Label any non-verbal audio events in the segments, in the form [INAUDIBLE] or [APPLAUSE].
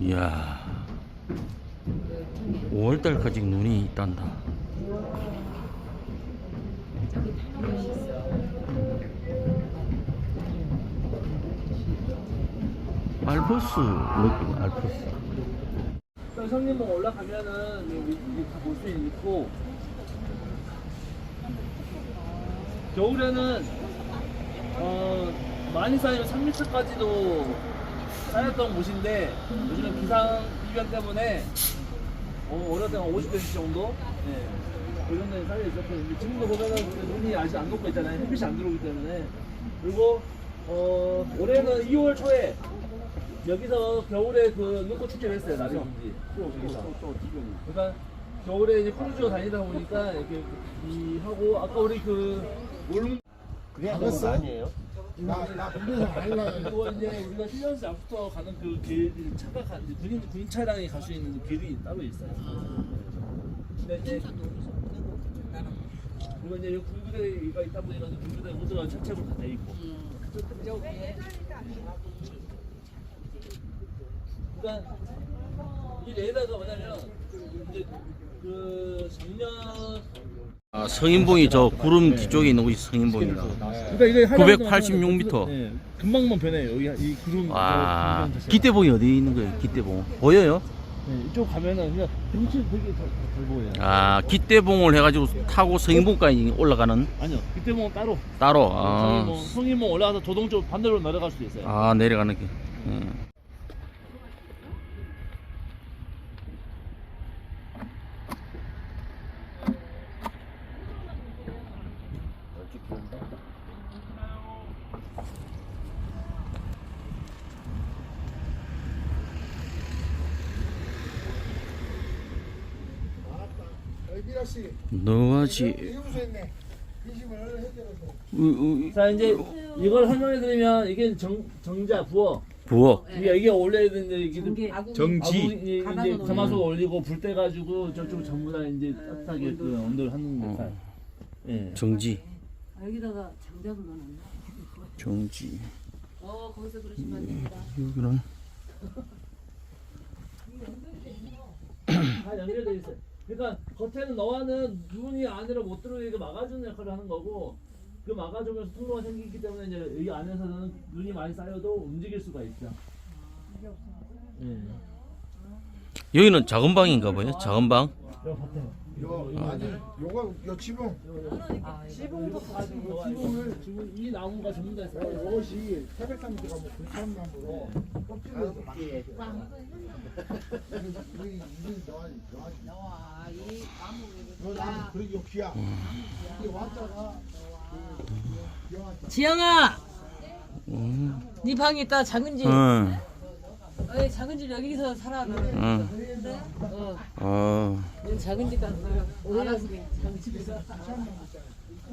이야 5월달까지 눈이 있단다. 알프스 느낌 알프스. 성림봉 올라가면은 여기 다볼 수 있고. 겨울에는 어 많이 쌓이면 3m까지도 쌓였던 곳인데 요즘은 기상 이변 때문에 어, 어렸을 때는 50cm 정도 네. 그 정도에 쌓여 있었거든요. 지금도 보면은 그 눈이 아직 안 녹고 있잖아요. 햇빛이 안 들어오기 때문에 그리고 어, 올해는 2월 초에 여기서 겨울에 그 눈꽃 축제를 했어요 나중인지 그러니까 겨울에 이제 크루즈로 다니다 보니까 이렇게 이 하고 아까 우리 그 몰. 그래야 되는 거 아니에요? 그거 이제 우리가 훈련소 앞부터 가는 그 길, 차가 가, 이제 군인, 군 차량이 갈 수 있는 그 길이 따로 있어요. 근데 이제 그리고 이제 군부대가 있다 보니까 군부대 모두가 차체로 다돼 있고. 그러니까 이 레이더가 뭐냐면 이제 그 작년 아, 성인봉이 저 구름 뒤쪽에 있는 곳이 그러니까 이게 986m. 네, 금방만 변해요. 여기 이 구름 아 자체가. 기대봉이 어디 있는 거예요 기대봉 보여요? 네, 이쪽 가면은 그냥 경치 되게 잘, 잘 보여요. 아 기대봉을 해가지고 타고 성인봉까지 올라가는 아니요, 그때 보면 따로 따로 아, 성인봉, 성인봉 올라가서 도동 쪽 반대로 내려갈 수도 있어요. 아 내려가는 게 음. 우- 자 이제 이걸 설명해 드리면 이게 정 정자 부어 부엌 이게 이게 원래 이제 이게 정지. 아구 이제 이제 가마솥 올리고 불 때 가지고 저쪽 전부 다 이제 따뜻하게 그 온도를 하는 어. 역할. 예. 정지 아, 여기다가 장작을 넣어놨네. 정지 어, 거기서 그러시면 안 됩니다. 여기는 다 연결돼 있어요. 그러니까 겉에는 너와는 눈이 안으로 못 들어오게 막아주는 역할을 하는 거고 그 막아주면서 통로가 생기기 때문에 이제 이 안에서는 눈이 많이 쌓여도 움직일 수가 있죠. 예. 여기는 작은 방인가 봐요 작은 방저 겉에. 요, 아니, 요거, 요 지붕. 지붕도 가지고 지붕을 지금 이 나무가 전부 다 있어요. 요것이 태백산부가 뭐 불산나무로 껍질을 이렇게 빵. 이게 이게 너아지, 너아지. 나와, 이 나무. 요 나무 그리고 요 귀야. 이게 왔다가 지영아! 음. 네 방에 있다, 작은 집. 응. 어이, 작은 집 여기서 살아. 너. 응. 어, 어. 여기 작은 집 갔어요. 알았어. 작은 집에서.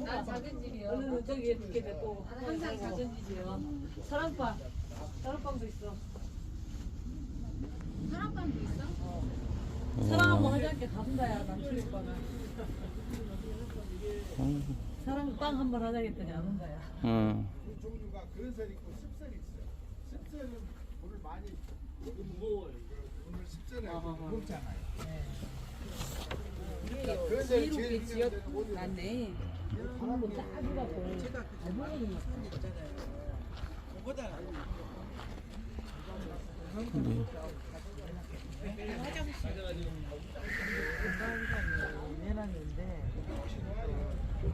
난 작은 집이요. 오늘 저기 이렇게 됐고, 항상 작은 집이요. 사랑방. 사랑방도 있어. 사랑방도 있어? 어. 하지 않게 가본다야, 남편 오빠는. 사랑방 한번 하자겠더니 안 온다야. 응. 그 종류가 그런 셀 있고 습셀이 있어요. 습셀은 물을 많이. 오늘 습셀에 무겁잖아요. 그런 오히려 맞네.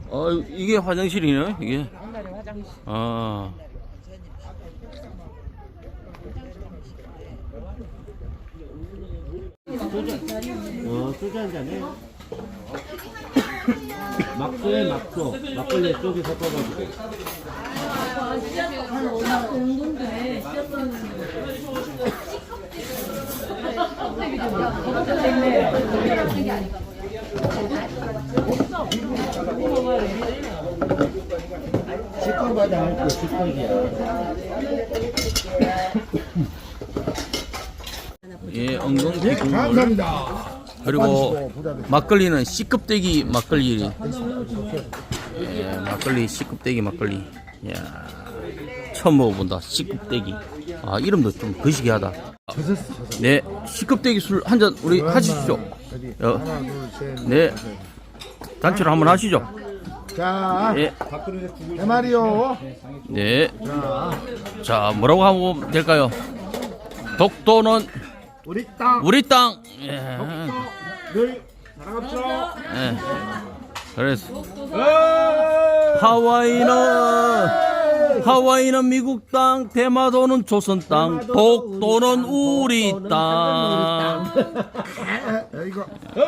어 이게 화장실이네 이게 아 소주 한 잔에 [LAUGHS] 막소에 막소, 막걸리에 소주 섞어가지고. 식권이야. 예, 엉겅퀴 국물 감사합니다. 그리고 막걸리는 C급대기 막걸리 예, 막걸리 C급대기 막걸리 야 처음 먹어본다 C급대기 아 이름도 좀 거시기하다 네, 시급대기 술 한 잔 우리 하시죠. 어. 네. 단체로 한번 하시죠. 자, 예, 세 마리요. 네. 자, 자, 뭐라고 하면 될까요? 독도는 우리 땅. 우리 땅. 예. 늘 사랑합시다. 예. 그래서 하와이는 하와이는 미국 땅, 대마도는 조선 땅, 독도는 우리 땅. 야, 이거. 높이게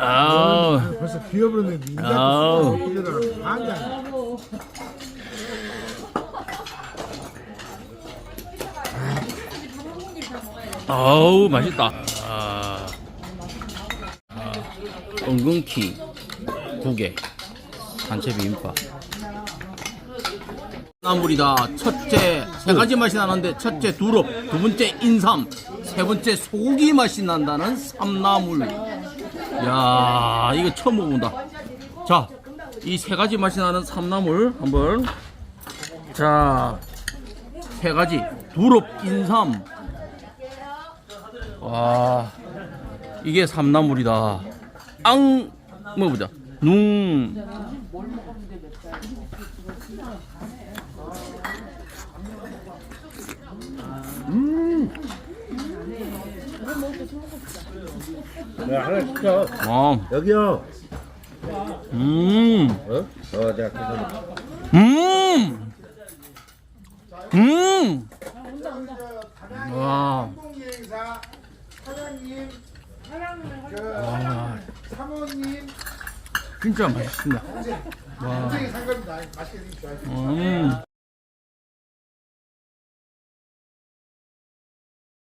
[LAUGHS] 아우, 벌써 비어버렸네. 아우다. 반장. 아우 맛있다. 아, 아, 은근키 국에 산채 비빔밥. 나물이다. 첫째 세 가지 맛이 나는데 첫째 두릅, 두 번째 인삼, 세 번째 소고기 맛이 난다는 삼나물. 야 이거 처음 먹어본다. 자, 이 세 가지 맛이 나는 삼나물 한번. 자, 세 가지 두릅, 인삼, 와 이게 삼나물이다 앙 먹어보자 눈 야, 하나 시켜. 어, 여기요. 음, 어? 어, 내가 계산. 음, 음, 와, 사 사장님, 그 와, 사모님, 진짜 맛있습니다. 굉장히 상관입니다. 맛있게 드십시오. 음.